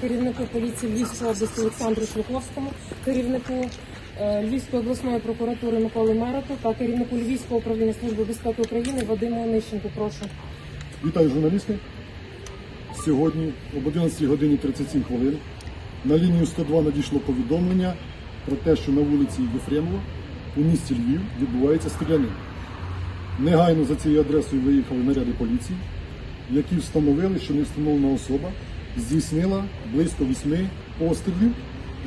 керівнику поліції Львівської області Олександру Швиховському, керівнику е, Львівської обласної прокуратури Миколи Мероту та керівнику Львівського управління Служби безпеки України Вадиму Онищенку. Прошу. Вітаю журналісти. Сьогодні об 11 годині 37 хвилин на лінію 102 надійшло повідомлення про те, що на вулиці Єфремова у місті Львів відбувається стрілянина. Негайно за цією адресою виїхали наряди поліції, які встановили, що невстановлена особа здійснила близько вісьми пострілів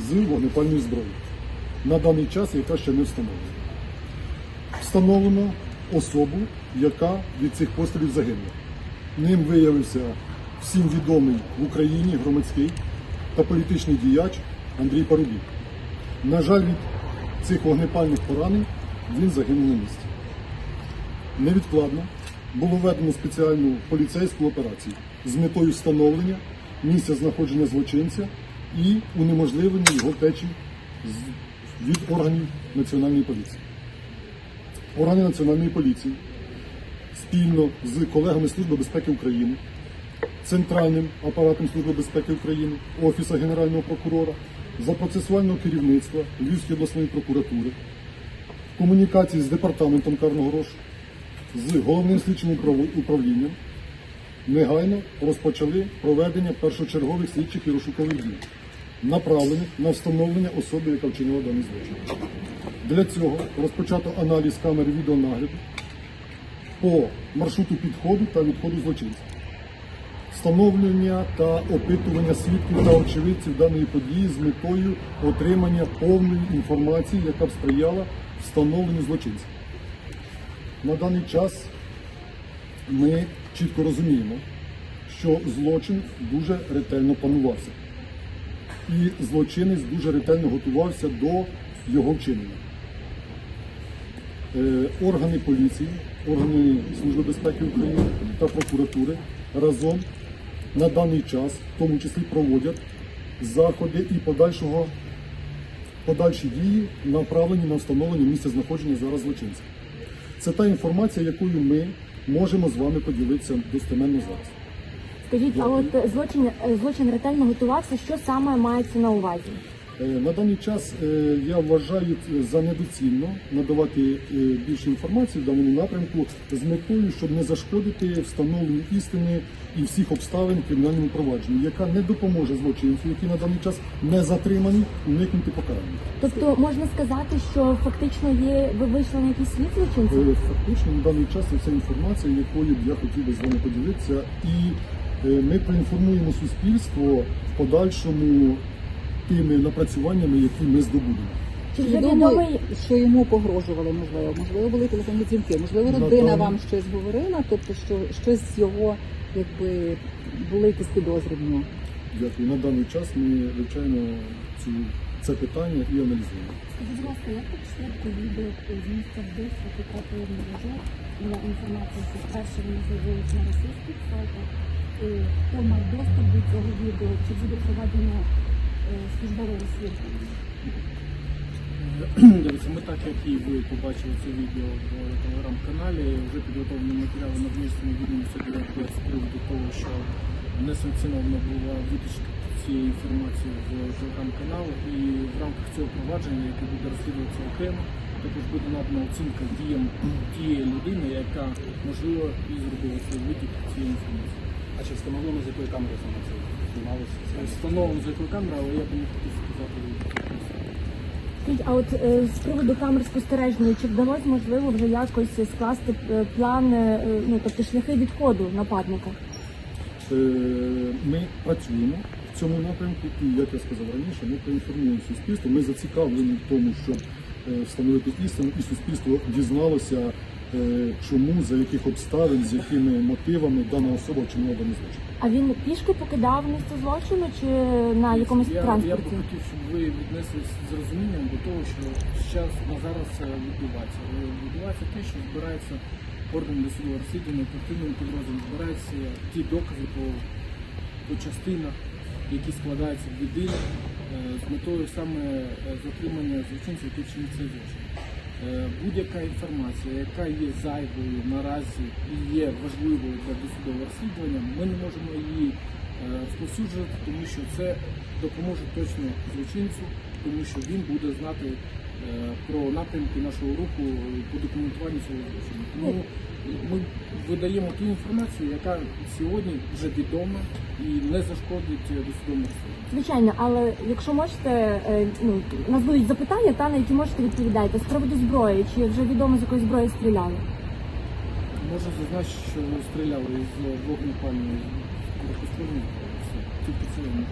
з вогнепальної зброї. На даний час яка ще не встановлена. Встановлено особу, яка від цих пострілів загинула. Ним виявився всім відомий в Україні громадський та політичний діяч Андрій Парубій. На жаль, від цих вогнепальних поранень він загинув на місці. Невідкладно було введено спеціальну поліцейську операцію з метою встановлення місця знаходження злочинця і унеможливлення його втечі від органів Національної поліції. Органи Національної поліції спільно з колегами Служби безпеки України, Центральним апаратом Служби безпеки України, Офісом Генерального прокурора, за процесуального керівництва Львівської обласної прокуратури, в комунікації з департаментом карного розшуку, з головним слідчим управ- управлінням негайно розпочали проведення першочергових слідчих і розшукових дій, направлених на встановлення особи, яка вчинила даний злочин. Для цього розпочато аналіз камер відеонагляду по маршруту підходу та відходу злочинця, встановлення та опитування свідків та очевидців даної події з метою отримання повної інформації, яка б сприяла встановленню злочинця. На даний час ми чітко розуміємо, що злочин дуже ретельно планувався. І злочинець дуже ретельно готувався до його вчинення. Е, Органи поліції, органи Служби безпеки України та прокуратури разом на даний час, в тому числі, проводять заходи і подальшого, подальші дії, направлені на встановлення місця знаходження зараз злочинця. Це та інформація, якою ми можемо з вами поділитися достеменно зараз. Скажіть, а от е, злочин е, злочин ретельно готувався. Що саме мається на увазі? Е, На даний час е, я вважаю за недоцільно надавати е, більше інформації в даному напрямку з метою, щоб не зашкодити встановленню істини і всіх обставин кримінальному провадженні, яка не допоможе злочинцю, які на даний час не затримані, уникнути покарання. Тобто можна сказати, що фактично є ви вийшли на якийсь слід злочинця? Е, Фактично на даний час це вся інформація, якою б я хотів би з вами поділитися, і ми проінформуємо суспільство в подальшому тими напрацюваннями, які ми здобудемо. Чи вже Відомо, що йому погрожували, можливо, можливо, були телефонні дзвінки, можливо, родина даний- вам щось говорила, тобто що щось з його, якби були якісь підозри в нього. Дякую. На даний час ми вивчаємо цю це питання і аналізуємо. Скажіть, будь ласка, як так швидко відео з місця вбивства потрапило в мережу? Була інформація, що спершу вони з'явилися на російських сайтах. І Хто мав доступ до цього відео? Чи буде проведено е, службове розслідування? Дивіться, ми так як і ви побачили це відео в телеграм-каналі, вже підготовлені матеріали на внесення відомості до з приводу того, що несанкціонована була витичка цієї інформації в телеграм-канал, і в рамках цього провадження, яке буде розслідуватися окремо, також буде надана оцінка діям тієї людини, яка можливо і зробила цей витік цієї інформації. А чи встановлено з якої камери саме це знімалося? Встановлено за якою камерою, але я б не хотів сказати. Скажіть, а от е, з приводу камер спостереження, чи вдалося можливо вже якось скласти е, план, е, ну тобто шляхи відходу нападника? Е, Ми працюємо в цьому напрямку, і як я сказав раніше, ми проінформуємо суспільство. Ми зацікавлені в тому, щоб е, встановити істину, і суспільство дізналося, е, чому, за яких обставин, з якими мотивами дана особа вчинила даний злочин. А він пішки покидав місце злочину чи на якомусь я, я б хотів, щоб ви віднеслись з розумінням до того, що зараз на зараз е, відбувається. Е, Відбувається те, що збирається орган досудового розслідування, оперативним підрозділом, збираються ті докази по, по частинах, які складаються в єдине, е, з метою саме затримання злочинців, які вчинили цей злочин. Е, Будь-яка інформація, яка є зайвою наразі і є важливою для досудового розслідування, ми не можемо її е, розповсюджувати, тому що це допоможе точно злочинцю, тому що він буде знати е, про напрямки нашого руху по документуванню цього злочину. Ми видаємо ту інформацію, яка сьогодні вже відома і не зашкодить досудовому розслідуванню. Звичайно, але якщо можете, е, ну у нас будуть запитання, та на які можете відповідати з приводу зброї, чи вже відомо з якої зброї стріляли? Можу зазначити, що стріляли з вогнепальної короткострільної. Тільки це не.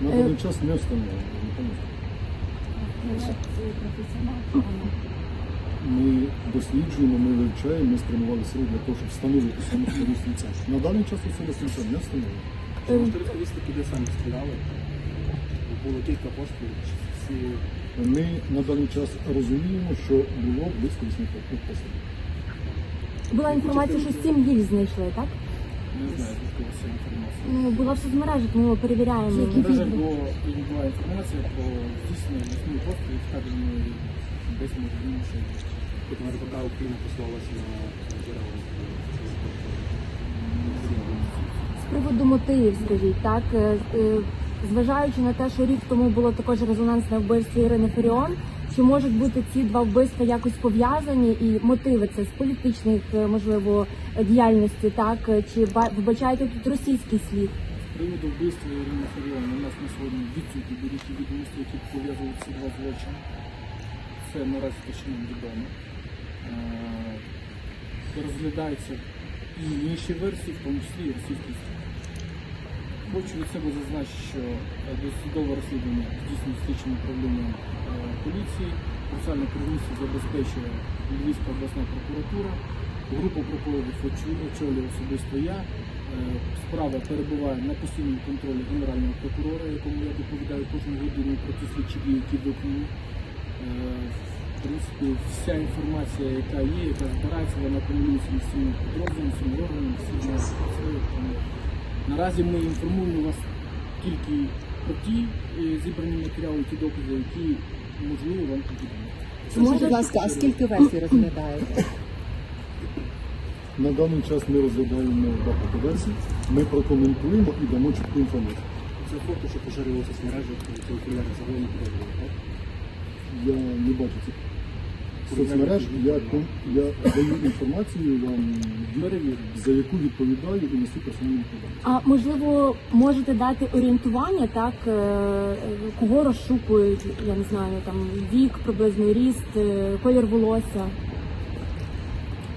На Е, даний час не встановлено. не пам'ятаю. Ми досліджуємо, ми вивчаємо, ми спрямували сили для того, щоб встановити самостійну стрільця. На даний час особа стрільця не встановлено. Чи можете розповісти, куди саме стріляли? Було кілька пострілів. Всі Ми на даний час розуміємо, що було близько 8 пострілів. Була інформація, що сім гіль знайшли, так? Не знаю, звідки ця інформація. Ну була в соцмережах, ми його перевіряємо. В мережах була була інформація про здійснення восьми пострілів, вкрадені десь може інше. На РБК Україна послалася на джерела. З приводу мотивів, скажіть, так е, е, зважаючи на те, що рік тому було також резонансне вбивство Ірини Феріон, чи можуть бути ці два вбивства якось пов'язані і мотиви це з політичних, е, можливо, діяльності, так чи ба- вбачаєте тут російський слід? Приводу вбивства Ірини Фаріон у нас на сьогодні відсутні будь-які відомості, які пов'язують ці два злочини. Це наразі точно відомо. Е, Розглядаються і інші версії, в тому числі і російський слід. Хочу від себе зазначити, що е, досудове розслідування здійснює слідчим управлінням е, поліції, процесуальне керівництво забезпечує Львівська обласна прокуратура, групу прокурорів очолює особисто я. Справа перебуває на постійному контролі генерального прокурора, якому я доповідаю кожну годину про ті слідчі дії, які виконані. В принципі, вся інформація, яка є, яка збирається, вона комунікується з цими підрозділами, з цими органами, всі знають про це. Тому Наразі ми інформуємо вас тільки про ті е, зібрані матеріали, ті докази, які можливо вам потрібні. Скажіть, будь ласка, а скільки версій розглядаєте? На даний час ми розглядаємо багато версій, ми прокоментуємо і дамо чітку інформацію. Це фото, що з мережі, це окуляри загалом не підозрювали, так? Я не бачу цих соцмереж, я, я даю інформацію вам, за яку відповідаю і несу персональну відповідальність. А можливо, можете дати орієнтування, так е, кого розшукують, я не знаю, там вік, приблизний ріст, е, колір волосся.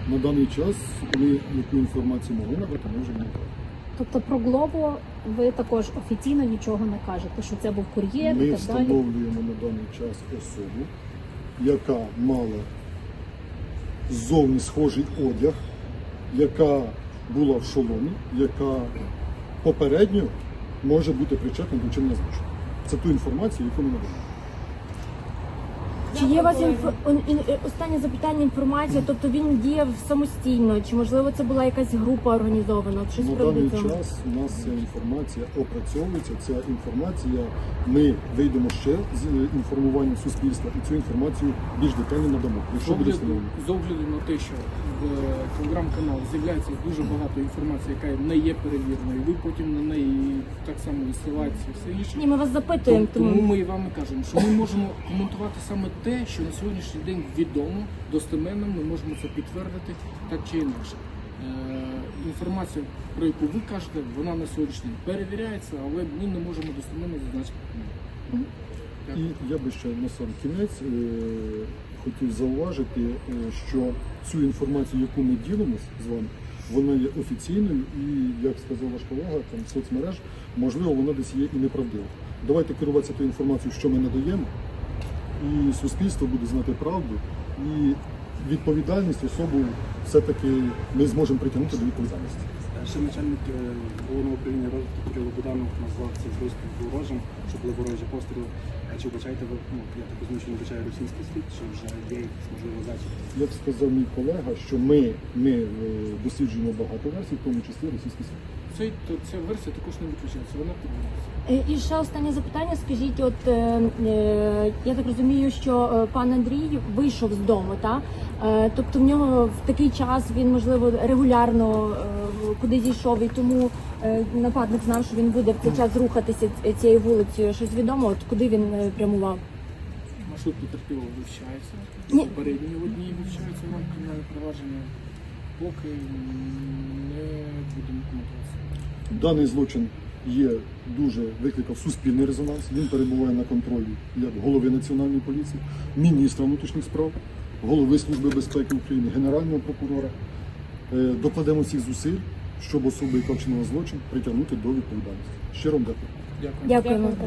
На даний час ми яку інформацію могли надати, ми вже не надали. Тобто про Глобо ви також офіційно нічого не кажете, що це був кур'єр Ми і так далі. встановлюємо на даний час особу, яка мала ззовні схожий одяг, яка була в шоломі, яка попередньо може бути причетна до вчинення злочину. Це ту інформацію, яку ми надаємо. Чи є у вас інфо... он- ін- е, останнє запитання інформація? Тобто він діяв самостійно, чи можливо це була якась група організована? Щось На даний цього? час у нас ця інформація опрацьовується. Ця інформація ми вийдемо ще з е, інформуванням суспільства і цю інформацію більш детально надамо. З Якщо буде з огляду на те, що в телеграм-канал з'являється дуже багато інформації, яка не є перевіреною, ви потім на неї так само і все інше. Ні, ми вас запитуємо, Тому, тому ми і вам і кажемо, що ми можемо коментувати саме те, що на сьогоднішній день відомо, достеменно, ми можемо це підтвердити так чи інакше. Е, інформація, про яку ви кажете, вона на сьогоднішній день перевіряється, але ми не можемо достеменно зазначити. І я би ще на сам кінець е, хотів зауважити, е, що цю інформацію, яку ми ділимось з вами, вона є офіційною і, як сказав ваш колега, там соцмереж, можливо, вона десь є і неправдива. Давайте керуватися тою інформацією, що ми надаємо, і суспільство буде знати правду, і відповідальність особу все-таки ми зможемо притягнути до відповідальності. Ще начальник е, головного управління розвитку Кирило Буданов назвав це вбивство ворожим, що були ворожі постріли. А чи вбачаєте ви, ну, я так розумію, що не вбачає російський слід, чи вже є якісь, можливо, зачіпки? Як сказав мій колега, що ми, ми е, досліджуємо багато версій, в тому числі російський світ. Цей, то, ця версія також не виключається, вона піднімається. Е, І ще останнє запитання. Скажіть, от е, е, я так розумію, що е, пан Андрій вийшов з дому, та е, тобто в нього в такий час він можливо регулярно е, куди зійшов, і тому е, нападник знав, що він буде в цей час рухатися цією вулицею. Щось відомо, от куди він прямував? Маршрут потерпілого вивчається. Ні. Попередні одні вивчаються в рамках кримінального провадження. Поки не будемо коментувати. Даний злочин є дуже викликав суспільний резонанс. Він перебуває на контролі як голови національної поліції, міністра внутрішніх справ, голови Служби безпеки України, генерального прокурора. Е, Докладемо всіх зусиль, щоб особи, яка вчинила злочин, притягнути до відповідальності. Щиро дякую. Дякую.